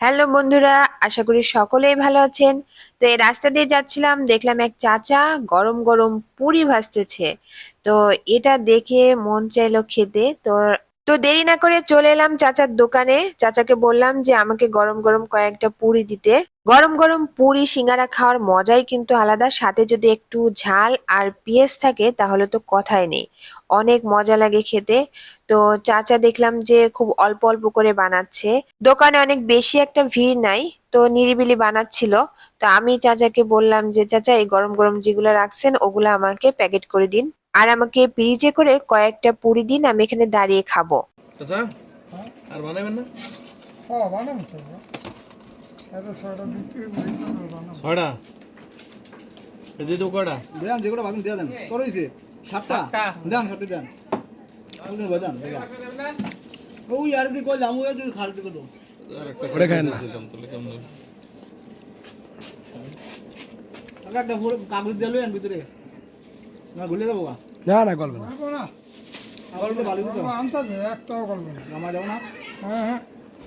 Hello বন্ধুরা, আশা করি সকলেই ভালো আছেন। তো এই রাস্তা দিয়ে যাচ্ছিলাম, দেখলাম এক চাচা গরম গরম পুরি ভাসতেছে তো এটা দেখে মন চাইলো খেতে। তো তো দেরি না করে চলে এলাম চাচার দোকানে। চাচাকে বললাম যে আমাকে গরম গরম কয়েকটা পুরি দিতে। গরম গরম পুরি সিঙ্গারা খাওয়ার মজাই কিন্তু আলাদা। সাথে যদি একটু ঝাল আর পেঁয়াজ থাকে তাহলে তো কথাই নেই। অনেক মজা লাগে খেতে। তো চাচা দেখলাম যে খুব অল্প অল্প করে বানাচ্ছে। দোকানে অনেক বেশি একটা ভিড় নাই তো নিরিবিলি বানাচ্ছিল। তো আমি চাচাকে বললাম যে চাচা এই গরম গরম যেগুলো রাখছেন ওগুলো আমাকে প্যাকেট করে দিন। আর আমাকে পিরিচে করে কয়েকটা পুরি দিন আমি এখানে দাঁড়িয়ে খাব। আর বানাবেন না? হ্যাঁ বানাবো ছয়টা এদি তো কটা দেন যেগুলো বাদন দিয়ে দেন। তোর হইছে? সাতটা? দেন সাতটা দেন। আপনি বাদান ওই আর দি কই জামু এ তুই খালি দিকে তো আর একটা করে খায় না। একটা কাগজ দিয়ে লইন ভিতরে। না ঘুরে যাব না না গল্প না। তো ভালো দিতে আনতে দে একটাও করব না। জামা যাব না। হ্যাঁ হ্যাঁ।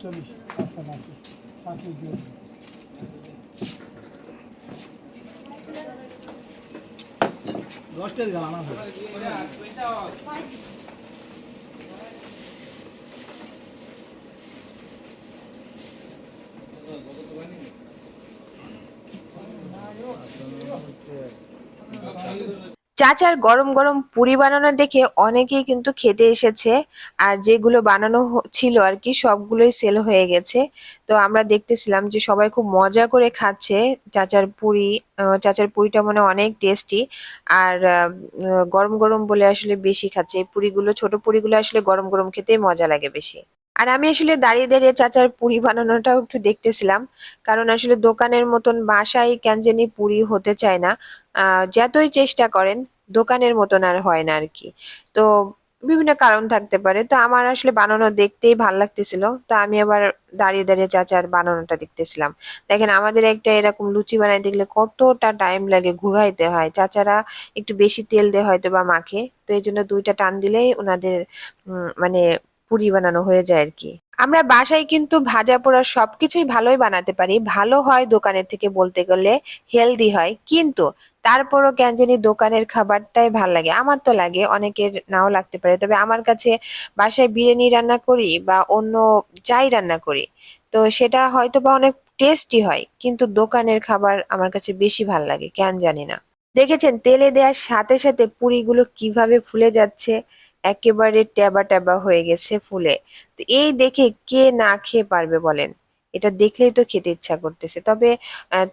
চল্লিশ আচ্ছা বাকি বাকি দিয়ে। দশটা দিলাম আনা চাচার গরম গরম পুরি বানানো দেখে অনেকেই কিন্তু খেতে এসেছে। আর যেগুলো বানানো ছিল আর কি, সবগুলোই সেল হয়ে গেছে। তো আমরা দেখতেছিলাম যে সবাই খুব মজা করে খাচ্ছে। চাচার পুরি চাচার পুরিটা মানে অনেক টেস্টি আর গরম গরম বলে আসলে বেশি খাচ্ছে। এই পুরিগুলো, ছোট পুরিগুলো আসলে গরম গরম খেতেই মজা লাগে বেশি। আর আমি আসলে দাঁড়িয়ে দাঁড়িয়ে চাচার পুরি বানানোটাও একটু দেখতেছিলাম। কারণ আসলে দোকানের মতন বাসায় কেন জানি পুরি হতে চায় না। যতই চেষ্টা করেন দোকানের মতন আর হয় না আর কি তো বিভিন্ন কারণ থাকতে পারে। তো আমার আসলে বানানো দেখতেই ভালো লাগতেছিল। তো আমি আবার দাঁড়িয়ে দাঁড়িয়ে চাচার বানানোটা দেখতেছিলাম। দেখেন, আমাদের একটা এরকম লুচি বানাই দেখলে কতটা টাইম লাগে ঘুরাইতে হয়। চাচারা একটু বেশি তেল দিয়ে হয়তো বা মাখে। তো এই জন্য দুইটা টান দিলেই ওনাদের মানে পুরি বানানো হয়ে যায় আর কি আমরা বাসায় কিন্তু ভাজা পোড়া সবকিছুই ভালোই বানাতে পারি। ভালো হয় দোকানের থেকে বলতে গেলে, হেলদি হয়। কিন্তু তারপরও কেন জানি দোকানের খাবারটাই ভালো লাগে। আমার তো লাগে, অনেকের নাও লাগতে পারে। তবে আমার কাছে বাসায় বিরিয়ানি রান্না করি বা অন্য যাই রান্না করি, তো সেটা হয়তো বা অনেক টেস্টি হয়, কিন্তু দোকানের খাবার আমার কাছে বেশি ভালো লাগে, কেন জানি না। দেখেছেন, তেলে দেওয়ার সাথে সাথে পুরিগুলো কীভাবে ফুলে যাচ্ছে? একেবারে ট্যাবা ট্যাবা হয়ে গেছে ফুলে। তো এই দেখে কে না খেয়ে পারবে বলেন? এটা দেখলেই তো খেতে ইচ্ছা করতেছে। তবে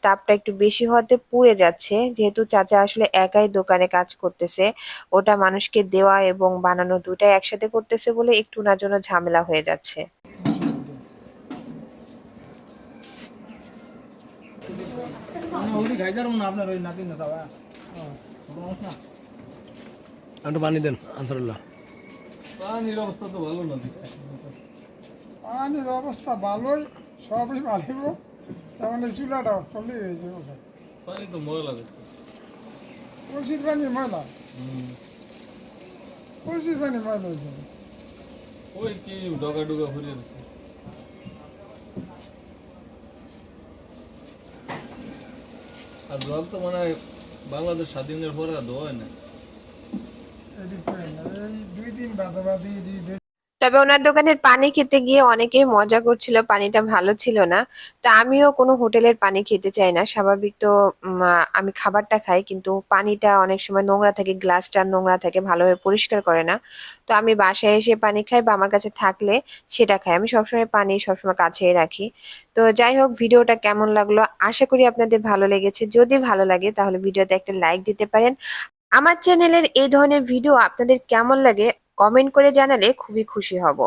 তাপটা একটু বেশি হওয়াতে পুড়ে যাচ্ছে। যেহেতু চাচা আসলে একাই দোকানে কাজ করতেছে, ওটা মানুষকে দেওয়া এবং বানানো দুটাই একসাথে করতেছে বলে একটু ওনার জন্য ঝামেলা হয়ে যাচ্ছে। না না আপনার না না পানি দেন, আনসারুল্লাহ। পানির অবস্থা তো ভালো না পানির অবস্থা ভালোই সবই তেমন চুলাটা চলে গেছে পানি তো ময়লা কলসির পানি ময়লা? কলসির পানি ময়লা হয়েছে। ওই কি ডগা ডুগা ফুরিয়ে আর জল তো মানে বাংলাদেশ স্বাধীনের পরে আর ধোয় না এদিক করে না এই দুই দিন বাদে বাদে এদিক তবে ওনার দোকানের পানি খেতে গিয়ে অনেকেই মজা করছিল, পানিটা ভালো ছিল না। তো আমিও কোনো হোটেলের পানি খেতে চাই না। স্বাভাবিক তো আমি খাবারটা খাই, কিন্তু পানিটা অনেক সময় নোংরা থাকে, গ্লাসটা নোংরা থাকে, ভালোভাবে পরিষ্কার করে না। তো আমি বাসায় এসে পানি খাই বা আমার কাছে থাকলে সেটা খাই। আমি সবসময় পানি সবসময় কাছেই রাখি। তো যাই হোক, ভিডিওটা কেমন লাগল? আশা করি আপনাদের ভালো লেগেছে। যদি ভালো লাগে, তাহলে ভিডিওতে একটা লাইক দিতে পারেন। আমার চ্যানেলের এই ধরনের ভিডিও আপনাদের কেমন লাগে কমেন্ট করে জানালে খুবই খুশি হব।